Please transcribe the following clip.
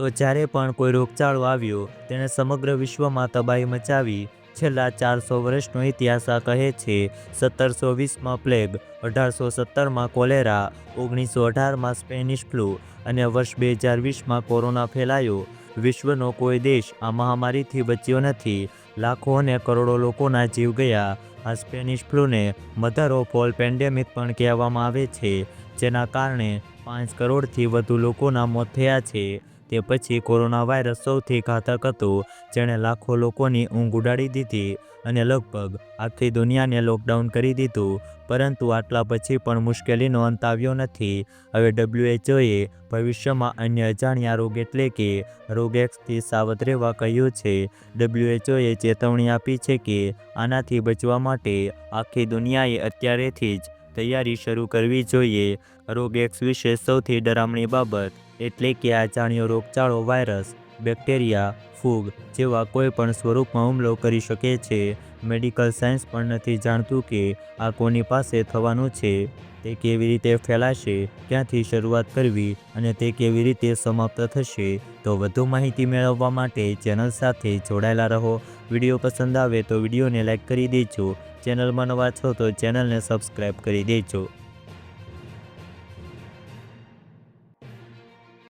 તો જ્યારે પણ કોઈ રોગચાળો આવ્યો, તેણે સમગ્ર વિશ્વમાં તબાહી મચાવી. છેલ્લા ચારસો વર્ષનો ઇતિહાસ આ કહે છે, સત્તરસો વીસમાં પ્લેગ, અઢારસો સત્તરમાં કોલેરા, ઓગણીસો અઢારમાં સ્પેનિશ ફ્લૂ અને વર્ષ બે હજાર વીસમાં કોરોના ફેલાયો. વિશ્વનો કોઈ દેશ આ મહામારીથી બચ્યો નથી. લાખો અને કરોડો લોકોના જીવ ગયા. આ સ્પેનિશ ફ્લૂને મધર ઓફ ઓલ પેન્ડેમિક પણ કહેવામાં આવે છે, જેના કારણે પાંચ કરોડથી વધુ લોકોના મોત થયા છે. તે પછી કોરોના વાયરસ સૌથી ઘાતક હતો, જેણે લાખો લોકોની ઊંઘ ઉડાડી દીધી અને લગભગ આખી દુનિયાને લોકડાઉન કરી દીધું. પરંતુ આટલા પછી પણ મુશ્કેલીનો અંત આવ્યો નથી. હવે ડબ્લ્યુએચઓએ ભવિષ્યમાં અન્ય અજાણ્યા રોગ એટલે કે રોગ એક્સથી સાવધ રહેવા કહ્યું છે. ડબ્લ્યુએચઓએ ચેતવણી આપી છે કે આનાથી બચવા માટે આખી દુનિયાએ અત્યારેથી જ તૈયારી શરૂ કરવી જોઈએ. રોગ એક્સ વિશે સૌથી ડરામણી બાબત એટલે કે આ જાણ્યો રોગચાળો વાયરસ બેક્ટેરિયા, ફૂગ જેવા કોઈ પણ સ્વરૂપમાં હુમલો કરી શકે છે. મેડિકલ સાયન્સ પણ નથી જાણતું કે આ કોની પાસે થવાનું છે. તે કેવી રીતે ફેલાશે, ક્યાંથી શરૂઆત કરવી અને તે કેવી રીતે સમાપ્ત થશે, તો વધુ માહિતી મેળવવા માટે ચેનલ સાથે જોડાયેલા રહો. વીડિયો પસંદ આવે તો વિડીયોને લાઇક કરી દેજો. ચેનલમાં નવા છો તો ચેનલને સબસ્ક્રાઈબ કરી દેજો.